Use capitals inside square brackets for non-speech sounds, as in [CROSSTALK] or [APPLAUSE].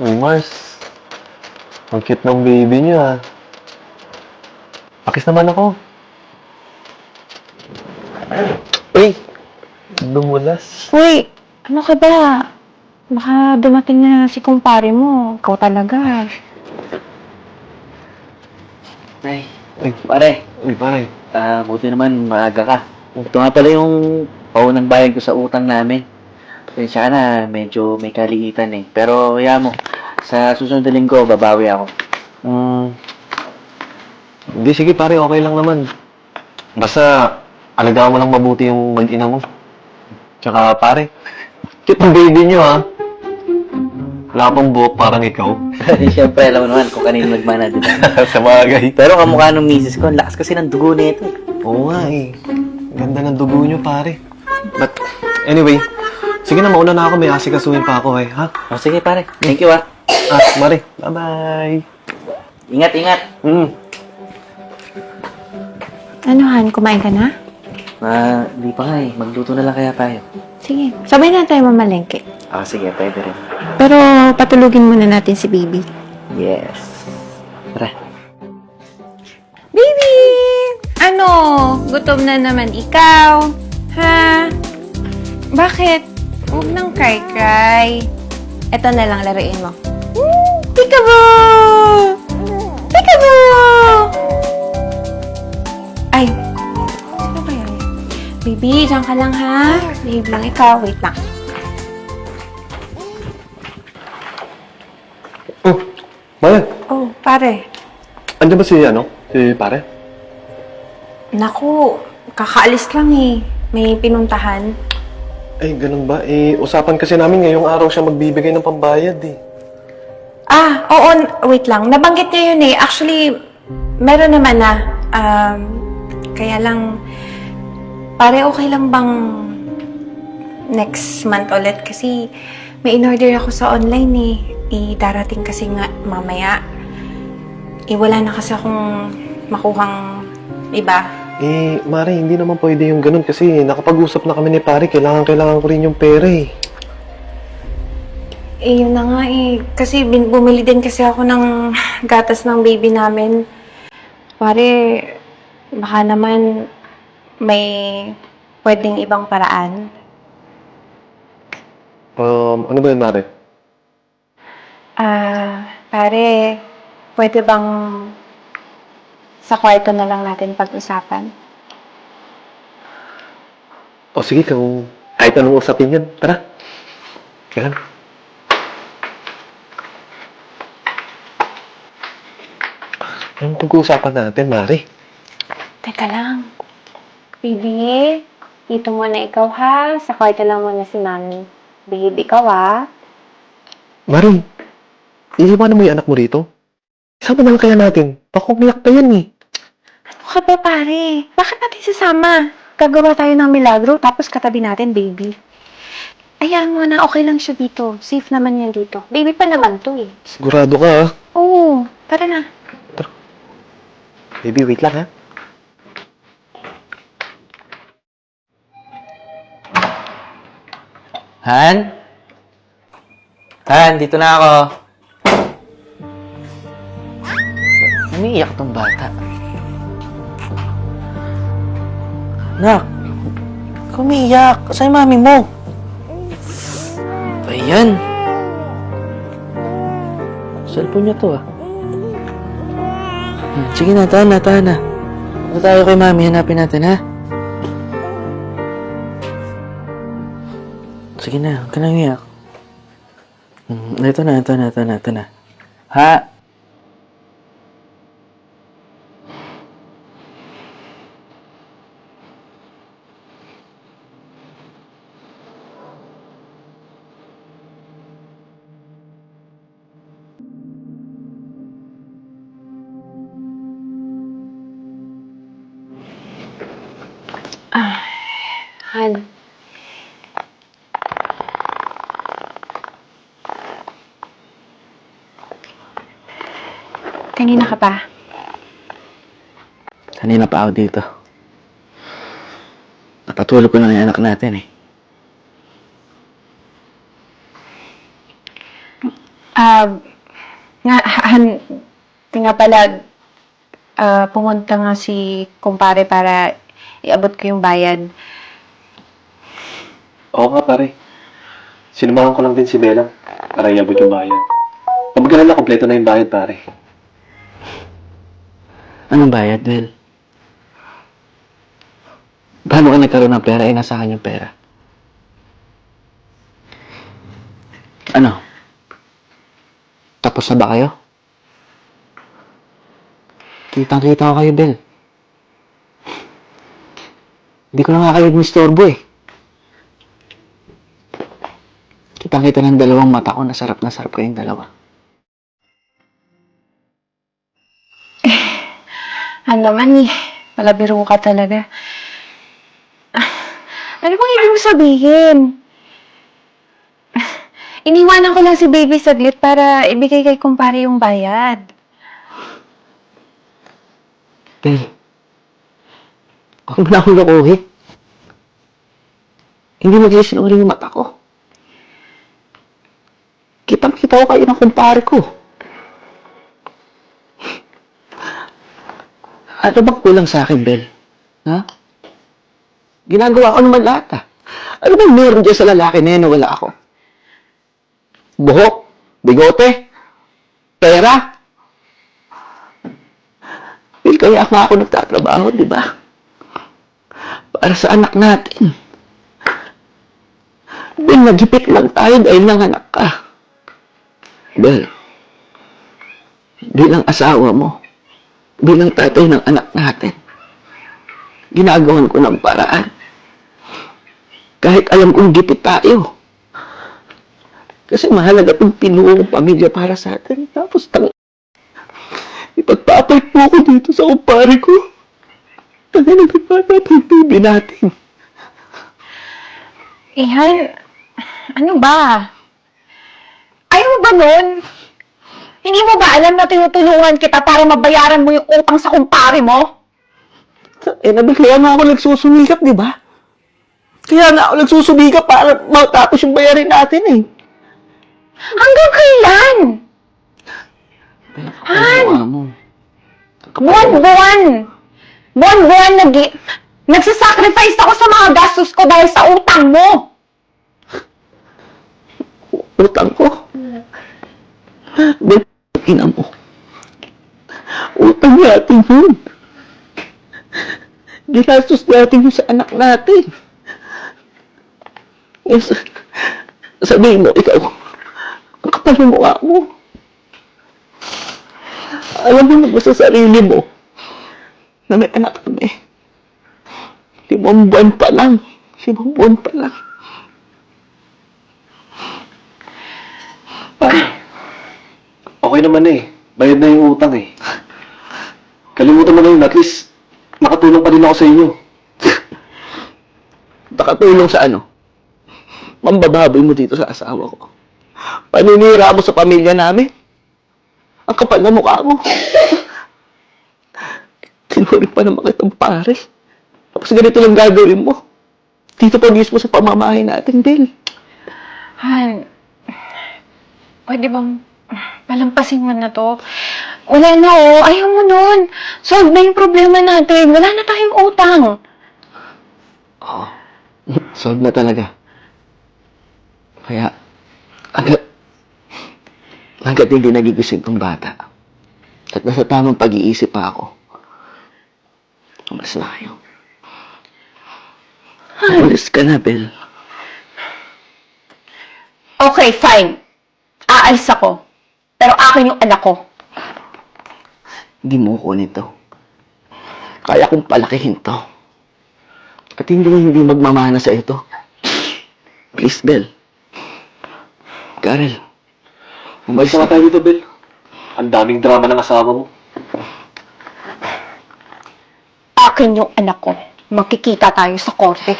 Uy, Mars. Ang cute ng baby niyo, ah. Pakis naman ako. Uy! Dumulas. Uy, ano ka ba? Baka dumating na si kumpare mo. Ikaw talaga. Ay, Uy, pare, uy, pare. ah, buti naman maaga ka. Ito nga pala yung paunang bayan ko sa utang namin. Pasensya ka na, medyo may kaliitan eh. Pero kaya mo, sa susunod na linggo, babawi ako. Hmm. Hindi, sige pare, okay lang naman. Basta, alagaan mo lang mabuti yung mag-ina mo. Tsaka pare, cute ng baby niyo, ha? Wala pang buhok parang ikaw. [LAUGHS] Siyempre, alam mo naman kung kanino nagmana, di ba? [LAUGHS] Sa bagay. Pero kamukha ng misis ko, ang lakas kasi ng dugo nito. eh. Oo nga eh. Ganda ng dugo niyo, pare. But, anyway, sige na, mauna na ako. May asikasuhin pa ako eh, ha? O sige pare, thank you ah. Ah, Mari, bye-bye. Ingat, ingat. Mm. Ano, Han? Kumain ka na? Ah, hindi pa nga eh. Magluto na lang kaya tayo. Sige. Sabay na tayo mamalengke. Ah, sige, pwede rin. Pero patulugin muna natin si baby. Yes. Tara. Baby! Ano? Gutom na naman ikaw? Ha? Bakit? Huwag nang cry-cry. Ito na lang laruin mo. Peekaboo! Peekaboo! Ay, sino kaya yun? Baby, dyan ka lang ha. Babe lang ikaw. Wait lang. Oh, Maya, Oh, pare. andyan ba si, ano, si pare? Naku, kakaalis lang eh. May pinuntahan. Ay, ganun ba? Eh, usapan kasi namin ngayong araw siya magbibigay ng pambayad eh. Ah, oo, wait lang. Nabanggit niya yun eh. Actually, meron naman na. Um, kaya lang, pare okay lang bang next month ulit? Kasi may in-order ako sa online eh. I-darating kasi nga mamaya. Eh, wala na kasi akong makuhang iba. Eh, Mare, hindi naman pwede yung ganun kasi nakapag-usap na kami ni pare. Kailangan, kailangan ko rin yung pera eh. Eh, yun na nga eh. Kasi bin- bumili din kasi ako ng gatas ng baby namin. Pare, baka naman may pwedeng ibang paraan. Um, ano ba yun, Mare? Ah, pare, pwede bang sa kwarto na lang natin pag-usapan? O sige, kung kahit anong usapin yan, tara. Kaya Anong pag-uusapan natin, Mare? Teka lang. Baby, dito muna ikaw ha. Sa kwarto lang muna si Mami. Babe, ikaw ah. Mare, iiwanan mo yung anak mo rito? Isama na lang kaya natin. Baka umiyak pa yan eh. Ano ka ba, pare? Bakit natin sasama? Gagawa tayo ng milagro, tapos katabi natin, baby. Ayan mo na, okay lang siya dito. Safe naman yan dito. Baby pa naman to eh. Sigurado ka ah. Oo, tara na. Baby, wait lang ha. Han? Han, dito na ako. Umiiyak tong bata. Nak, ikaw umiiyak. Saan yung mami mo? Ayan. Cellphone niya to ah. Hmm, Sige na, tahan na, tahan na. Ano tayo kay mami? Hanapin natin ha. Sige na, huwag ka nang iyak. Hmm, ito na, ito na, ito na, ito na. Ha? Han. Kanina ka pa. Kanina pa ako dito. Napatulog ko na yung anak natin eh. Ah, nga, han, nga pala, ah, pumunta nga si kumpare para iabot ko yung bayad. Oo nga, pare. Sinumahan ko lang din si Bella para iabot yung bayad. Pag kompleto na yung bayad, pare. Anong bayad, Bel? Paano ka nagkaroon ng pera? Eh, nasa akin yung pera. Ano? Tapos na ba kayo? Kitang-kita ko kayo, Bel. Hindi ko na nga kayo mistorbo eh. Kitang-kita ng dalawang mata ko na sarap na sarap kayong dalawa. [SIGHS] Ano naman eh, palabiro ka talaga. Ah, Ano bang ibig mo sabihin? Ah, [SIGHS] Iniwanan ko lang si baby saglit para ibigay kay kumpare yung bayad. Bel, huwag mo na akong lokohin. Hindi magsisinuri yung mata ko. Ko kayo ng kumpare ko. Ano bang kulang sa akin, Bel? Ha? Ginagawa ko naman lahat, ah. Ano bang meron dyan sa lalaki na yan na wala ako? Buhok? Bigote? Pera? Well, kaya nga ako nagtatrabaho, di ba? Para sa anak natin. Well, nagipit lang tayo dahil nanganak ka. Well, bilang asawa mo, bilang tatay ng anak natin, ginagawan ko ng paraan. Kahit alam kong gipit tayo. Kasi mahalaga itong pinuong pamilya para sa atin. Tapos tang Ipagpapay po ako dito sa kumpare ko. Tangin na nagpapapay bibi natin. Ihan, ano ba? Ba nun? Hindi mo ba alam na tinutulungan kita para mabayaran mo yung utang sa kumpare mo? Eh, nabi, kaya nga ako nagsusumikap, di ba? Kaya nga ako nagsusumikap para matapos yung bayarin natin eh. Hanggang kailan? Han! Buwan-buwan! Buwan-buwan nag nagsasacrifice ako sa mga gastos ko dahil sa utang mo! Utang ko. Ina mo? Utang natin yun. Ginastos natin yun sa anak natin. Yes. Sabihin mo, ikaw, ang kapal ng mukha mo. Alam mo na ba sa sarili mo na may anak kami? Limang buwan pa lang. Limang buwan pa lang. Okay naman eh. Bayad na yung utang eh. Kalimutan mo na yun. At least, nakatulong pa din ako sa inyo. [LAUGHS] Nakatulong sa ano? Mambababoy mo dito sa asawa ko. Paninira mo sa pamilya namin. Ang kapal na mukha mo. [LAUGHS] Tinuring pa naman kitang pare. Tapos ganito lang gagawin mo. Dito pa mismo sa pamamahay natin, Bill. Han, pwede bang palampasin mo na to? Wala na oh, ayaw mo nun. Solve na yung problema natin. Wala na tayong utang. Oo. Solve na talaga. Kaya, agad, agad hindi nagigising tong bata. At nasa tamang pag-iisip pa ako. Umalis na kayo. Umalis ka na, Bel. Okay, fine. Aalis ako. Pero akin yung anak ko. Hindi mo kunin to. Kaya kong palakihin to. At hindi hindi magmamana sa ito. Please, Bel. Karel. Umalis na tayo dito, Bel. Ang daming drama ng asawa mo. Akin yung anak ko. Makikita tayo sa korte.